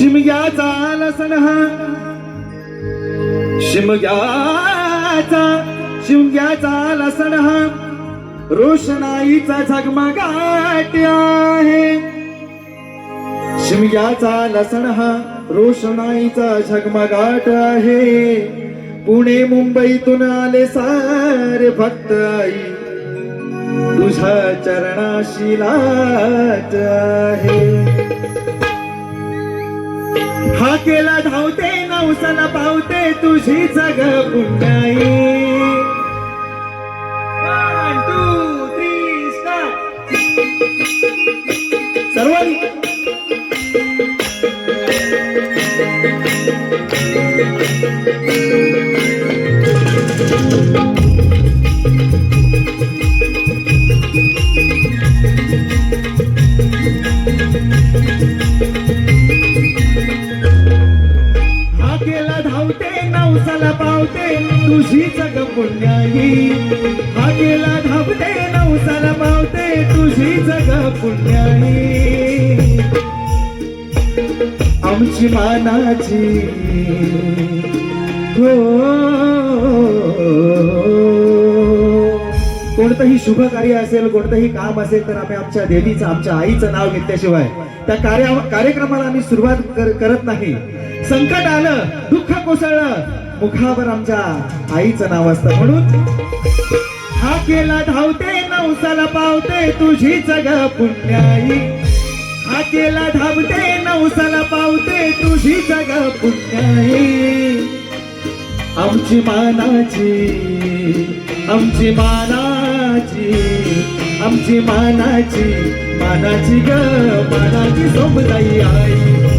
शिमग्याचा लसण हा शिमग्याचा शिमग्याचा लसण हा रोषणाईचा झगमगाट आहे. शिमग्याचा लसण हा रोषणाईचा झगमगाट आहे. पुणे मुंबईतून आले सारे भक्त आई. तुझ्या चरणाशी लाट आहे. हाकेला धावते नवसाला पावते तुझी जग पुण्याई. One, two, three, पावते तुझी जग पुण्याई हा केला धावते नवसाला पावते तुझी जग पुण्याई आमची मानाची. हो. कोणतंही शुभ कार्य असेल कोणतंही काम असेल तर आम्ही आमच्या देवीचं आमच्या आईचं नाव घेतल्याशिवाय त्या कार्या कार्यक्रमाला आम्ही सुरुवात कर- करत नाही. संकट आलं दुःख कोसळलं मुखावर आमच्या आईचं नाव असतं. म्हणून हा केला धावते नवसाला पावते तुझी जग पुण्याई. हा केला धावते नवसाला पावते तुझी जग पुण्याई. आमची मानाची आमची मानाची आमची मानाची मानाची ग मानाची सोबताई आई.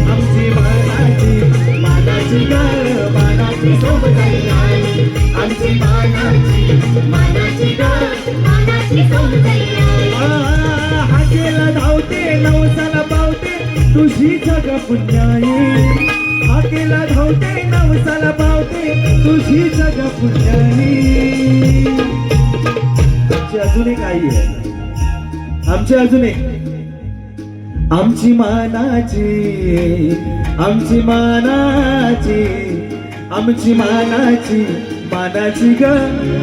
मानाची सोबताई आमची मानाची मानाची ग मानाची सौंदर्य आ, धावते नवसाला पावते तुझी जग पुण्याई हाकेला धावते नवसाला पावते तुझी जग पुण्याई आमची अजून एक आई आहे आमची अजून एक आमची मानाची आमची मानाची. आमची मानाची मानाची ग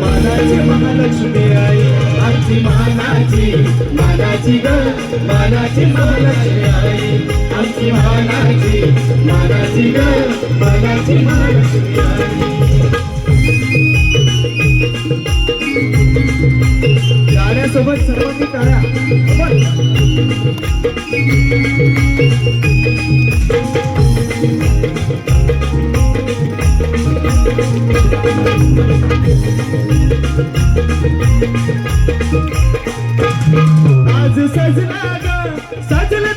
मानाची महालक्ष्मी आई. आमची मानाची मानाची ग मानाची महालक्ष्मी आई. आमची मानाची मानाची ग मानाची महालक्ष्मी आई. गाण्यासोबत सर्वांनी टाळ्या. आज सजला ग सजलं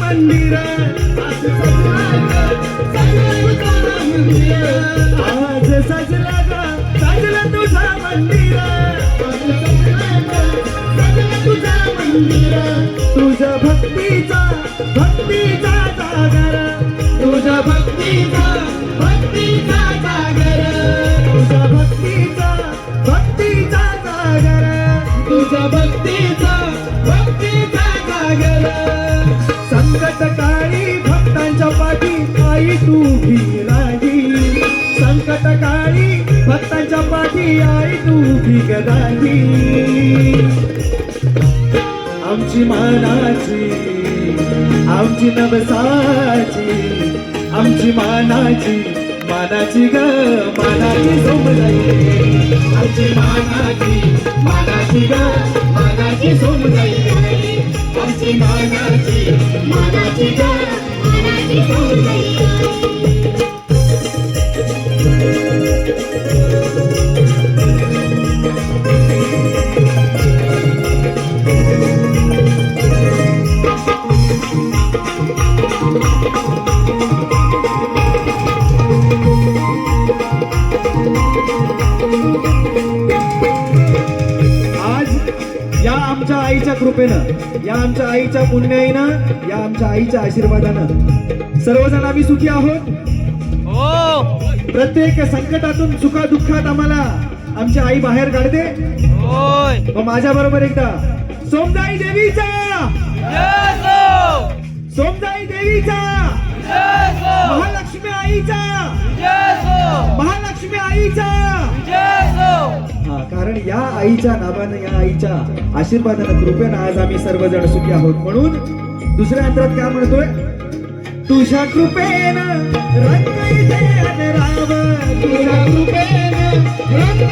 मंदिर. आज सजला ग मंदिर. आज सजला ग काळी भक्तांच्या पाठी आई तू उभी राही संकट काळी भक्तांच्या पाठी आई तू उभी राही आमची मानाची आमची नवसाची आमची मानाची मानाची ग मानाची सोमजाई आमची मानाची मानाची ग मानाची सोमजाई आमची मानाची मानाची सौंदर्य आमच्या आईच्या कृपेनं या आमच्या आईच्या पुण्याईनं या आमच्या आईच्या आशीर्वादानं. सर्वजण आम्ही सुखी आहोत. हो. प्रत्येक संकटातून सुखा दुःखात आम्हाला आमची आई बाहेर काढते. होय. मग माझ्या बरोबर एकदा सोमजाई देवीचा! येसो सोमजाई देवीचा! महालक्ष्मी आईचा! महालक्ष्मी आईचा! हा कारण या आईच्या नावानं या आईच्या आशीर्वादानं कृपेनं आज आम्ही सर्वजण सुखी आहोत. म्हणून दुसऱ्या अंतरात काय म्हणतोय? तुझ्या कृपेन रंग तुझ्या कृपेन रंग